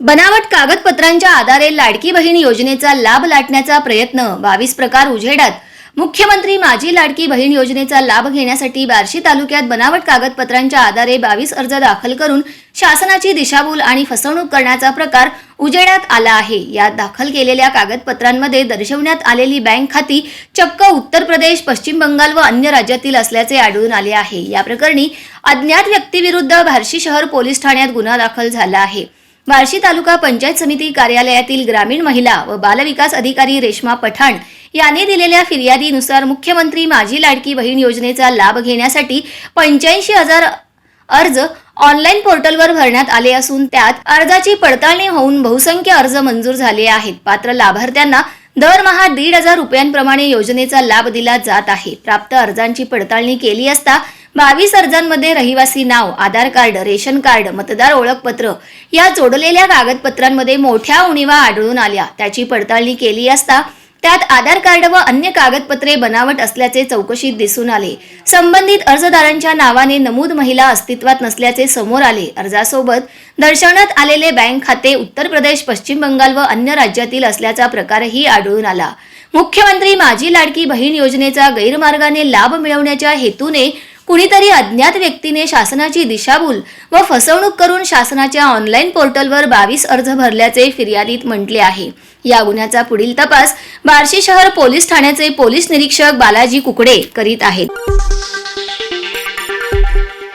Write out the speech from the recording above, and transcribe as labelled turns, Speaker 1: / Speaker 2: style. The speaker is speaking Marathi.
Speaker 1: बनावट कागदपत्रांच्या आधारे लाडकी बहीण योजनेचा लाभ लाटण्याचा प्रयत्न. बावीस प्रकार उजेडात. मुख्यमंत्री माझी लाडकी बहीण योजनेचा लाभ घेण्यासाठी बार्शी तालुक्यात बनावट कागदपत्रांच्या आधारे बावीस अर्ज दाखल करून शासनाची दिशाभूल आणि फसवणूक करण्याचा प्रकार उजेडात आला आहे. यात दाखल केलेल्या कागदपत्रांमध्ये दर्शवण्यात आलेली बँक खाती चक्क उत्तर प्रदेश पश्चिम बंगाल व अन्य राज्यातील असल्याचे आढळून आले आहे. या प्रकरणी अज्ञात व्यक्तीविरुद्ध बार्शी शहर पोलीस ठाण्यात गुन्हा दाखल झाला आहे. बार्शी तालुका पंचायत समिती कार्यालयातील ग्रामीण महिला व बालविकास अधिकारी रेश्मा पठाण यांनी दिलेल्या फिर्यादीनुसार मुख्यमंत्री माझी लाडकी बहीण योजनेचा लाभ घेण्यासाठी पंच्याऐंशी हजार अर्ज ऑनलाईन पोर्टलवर भरण्यात आले असून त्यात अर्जाची पडताळणी होऊन बहुसंख्य अर्ज मंजूर झाले आहेत. पात्र लाभार्थ्यांना दरमहा दीड हजार रुपयांप्रमाणे योजनेचा लाभ दिला जात आहे. प्राप्त अर्जांची पडताळणी केली असता बावीस अर्जांमध्ये रहिवासी नाव आधार कार्ड रेशन कार्ड मतदार ओळखपत्र या जोडलेल्या कागदपत्रांमध्ये मोठ्या उणीवा आढळून आल्या. त्याची पडताळणी केली असता त्यात आधार कार्ड व अन्य कागदपत्रे बनावट असल्याचे चौकशीत दिसून आले. संबंधित अर्जदारांच्या नावाने नमूद महिला अस्तित्वात नसल्याचे समोर आले. अर्जासोबत दर्शवण्यात आलेले बँक खाते उत्तर प्रदेश पश्चिम बंगाल व अन्य राज्यातील असल्याचा प्रकारही आढळून आला. मुख्यमंत्री माझी लाडकी बहीण योजनेचा गैरमार्गाने लाभ मिळवण्याच्या हेतूने कुणीतरी अज्ञात व्यक्तीने शासनाची दिशाभूल व फसवणूक करून शासनाच्या ऑनलाईन पोर्टलवर बावीस अर्ज भरल्याचे फिर्यादीत म्हटले आहे. या गुन्ह्याचा पुढील तपास बार्शी शहर पोलीस ठाण्याचे पोलीस निरीक्षक बालाजी कुकडे करीत आहेत.